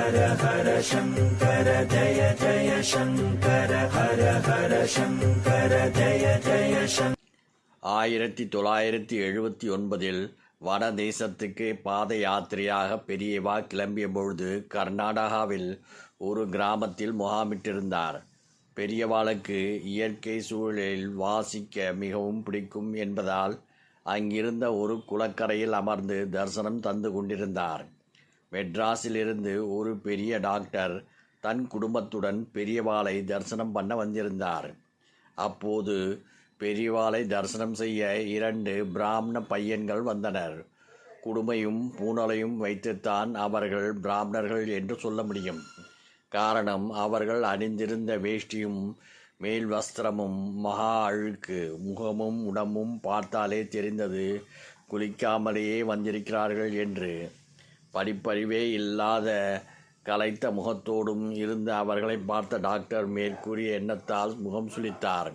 ஹர ஹர சங்கர ஜய ஜய சங்கர ஹர ஹர சங்கர ஜய ஜய சங்கர ஆயிரத்தி தொள்ளாயிரத்தி எழுபத்தி ஒன்பதில் வடதேசத்துக்கு பாத யாத்திரையாக பெரியவா கிளம்பிய பொழுது கர்நாடகாவில் ஒரு கிராமத்தில் முகாமிட்டிருந்தார். பெரியவாளுக்கு இயற்கை சூழலில் வாசிக்க மிகவும் பிடிக்கும் என்பதால் அங்கிருந்த ஒரு குளக்கரையில் அமர்ந்து தரிசனம் தந்து கொண்டிருந்தார். மெட்ராஸிலிருந்து ஒரு பெரிய டாக்டர் தன் குடும்பத்துடன் பெரியவாளை தரிசனம் பண்ண வந்திருந்தார். அப்போது பெரியவாளை தரிசனம் செய்ய இரண்டு பிராமண பையன்கள் வந்தனர். குடுமையும் பூனலையும் வைத்துத்தான் அவர்கள் பிராமணர்கள் என்று சொல்ல முடியும். காரணம் அவர்கள் அணிந்திருந்த வேஷ்டியும் மேல் வஸ்திரமும் மகா அழுக்கு முகமும் உடம்பும் பார்த்தாலே தெரிந்தது குளிக்காமலேயே வந்திருக்கிறார்கள் என்று. படிப்பறிவே இல்லாத கலைத்த முகத்தோடும் இருந்த அவர்களை பார்த்த டாக்டர் மேற்கூறிய எண்ணத்தால் முகம் சுளித்தார்.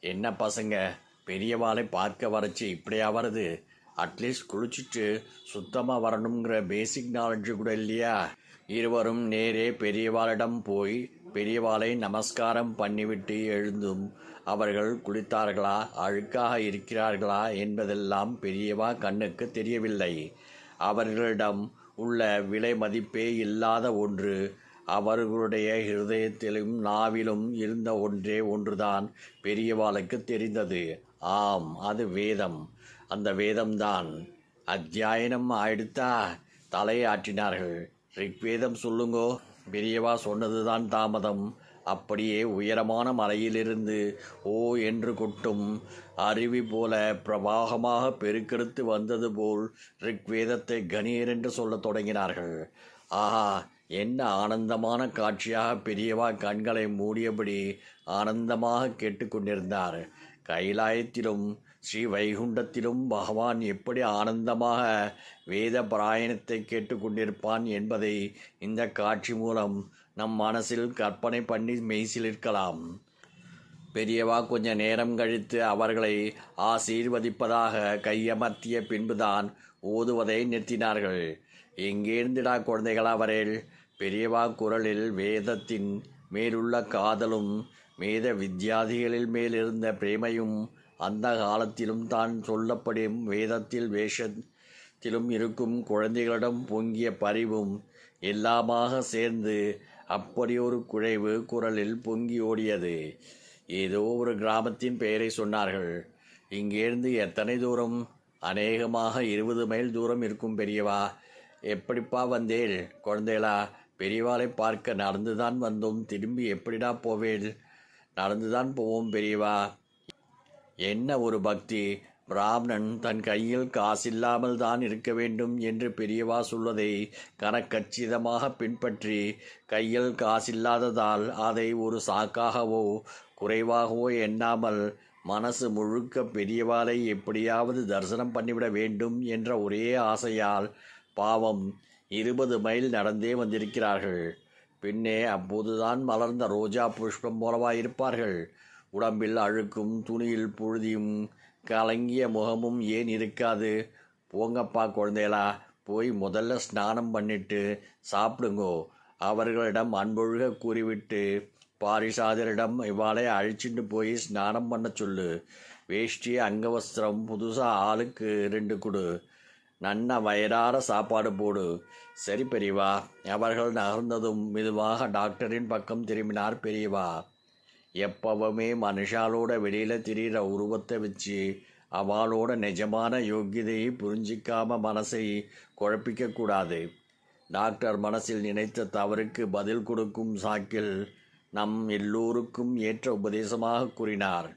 என்ன பசங்க பெரியவாளை பார்க்க வரச்சு இப்படியா வருது? அட்லீஸ்ட் குளிச்சுட்டு சுத்தமாக வரணுங்கிற பேசிக் நாலேஜ் கூட இல்லையா? இருவரும் நேரே பெரியவாளிடம் போய் பெரியவாளை நமஸ்காரம் பண்ணிவிட்டு எழுந்தும் அவர்கள் குளித்தார்களா அழுக்காக இருக்கிறார்களா என்பதெல்லாம் பெரியவா கண்ணுக்கு தெரியவில்லை. அவர்களிடம் உள்ள விலை மதிப்பே இல்லாத ஒன்று. அவர்களுடைய ஹிருதயத்திலும் நாவிலும் இருந்த ஒன்றே ஒன்றுதான் பெரியவாளுக்கு தெரிந்தது. ஆம் அது வேதம். அந்த வேதம்தான். அத்தியாயனம் ஆயிடுத்தா? தலையாற்றினார்கள் ரிக்வேதம் சொல்லுங்கோ. பெரியவா சொன்னதுதான் தாமதம். அப்படியே உயரமான மலையிலிருந்து ஓ என்று கொட்டும் அருவி போல பிரவாகமாக பெருக்கெடுத்து வந்தது போல் ரிக்வேதத்தை கணீர் என்று சொல்லத் தொடங்கினார்கள். ஆஹா என்ன ஆனந்தமான காட்சியாக பெரியவா கண்களை மூடியபடி ஆனந்தமாக கேட்டுக்கொண்டிருந்தார் கைலாயத்திலும் ஸ்ரீ வைகுண்டத்திலும் பகவான் எப்படி ஆனந்தமாக வேத பாராயணத்தை கேட்டுக்கொண்டிருப்பான் என்பதை இந்த காட்சி மூலம் நம் மனசில் கற்பனை பண்ணி மெய்சிலிருக்கலாம். பெரியவா கொஞ்ச நேரம் கழித்து அவர்களை ஆசீர்வதிப்பதாக கையமர்த்திய பின்புதான் ஓதுவதை நிறுத்தினார்கள். எங்கேருந்துடா குழந்தைகளா வரேல் பெரியவா குரலில் வேதத்தின் மேலுள்ள காதலும் வேத வித்யாதிகளில் மேலிருந்த பிரேமையும் அந்த காலத்திலும் தான் சொல்லப்படும் வேதத்தில் வேஷத்திலும் இருக்கும் குழந்தைகளிடம் பொங்கிய பரிவும் எல்லாமாக சேர்ந்து அப்படி ஒரு குழைவு குரலில் பொங்கி ஓடியது. ஏதோ ஒரு கிராமத்தின் பெயரை சொன்னார்கள். இங்கேருந்து எத்தனை தூரம்? அநேகமாக இருபது மைல் தூரம் இருக்கும் பெரியவா. எப்படிப்பா வந்தேள் குழந்தைகளா? பெரியவாளை பார்க்க நடந்துதான் வந்தோம். திரும்பி எப்படிடா நடந்துதான் போவோம் பெரியவா. என்ன ஒரு பக்தி? பிராமணன் தன் கையில் காசில்லாமல் தான் இருக்க வேண்டும் என்று பெரியவா சொல்வதை கனக்கச்சிதமாக பின்பற்றி கையில் காசில்லாததால் அதை ஒரு சாக்காகவோ குறைவாகவோ எண்ணாமல் மனசு முழுக்க பெரியவாளை எப்படியாவது தரிசனம் பண்ணிவிட வேண்டும் என்ற ஒரே ஆசையால் பாவம் இருபது மைல் நடந்தே வந்திருக்கிறார்கள். பின்னே அப்போதுதான் மலர்ந்த ரோஜா புஷ்பம் போலவா இருப்பார்கள் உடம்பில் அழுக்கும் துணியில் புழுதியும் கலங்கிய முகமும் ஏன் இருக்காது? போங்கப்பா குழந்தைகளா போய் முதல்ல ஸ்நானம் பண்ணிட்டு சாப்பிடுங்கோ. அவர்களிடம் அன்பொழுக கூறிவிட்டு பாரிசாதரிடம் இவாளை அழிச்சிட்டு போய் ஸ்நானம் பண்ண சொல்லு. வேஷ்டி அங்கவஸ்திரம் புதுசாக ஆளுக்கு ரெண்டு கொடு. நன்ன வயிறார சாப்பாடு போடு. சரி பெரியவா. அவர்கள் நகர்ந்ததும் மெதுவாக டாக்டரின் பக்கம் திரும்பினார் பெரியவா. எப்பவுமே மனுஷாலோட வெளியில் திரிகிற உருவத்தை வச்சு அவளோட நிஜமான யோக்கியதையை புரிஞ்சிக்காம மனசை குழப்பிக்கக்கூடாது டாக்டர் மனசில் நினைத்த தவறுக்கு பதில் கொடுக்கும் சாக்கில் நம் எல்லோருக்கும் ஏற்ற உபதேசமாக கூறினார்.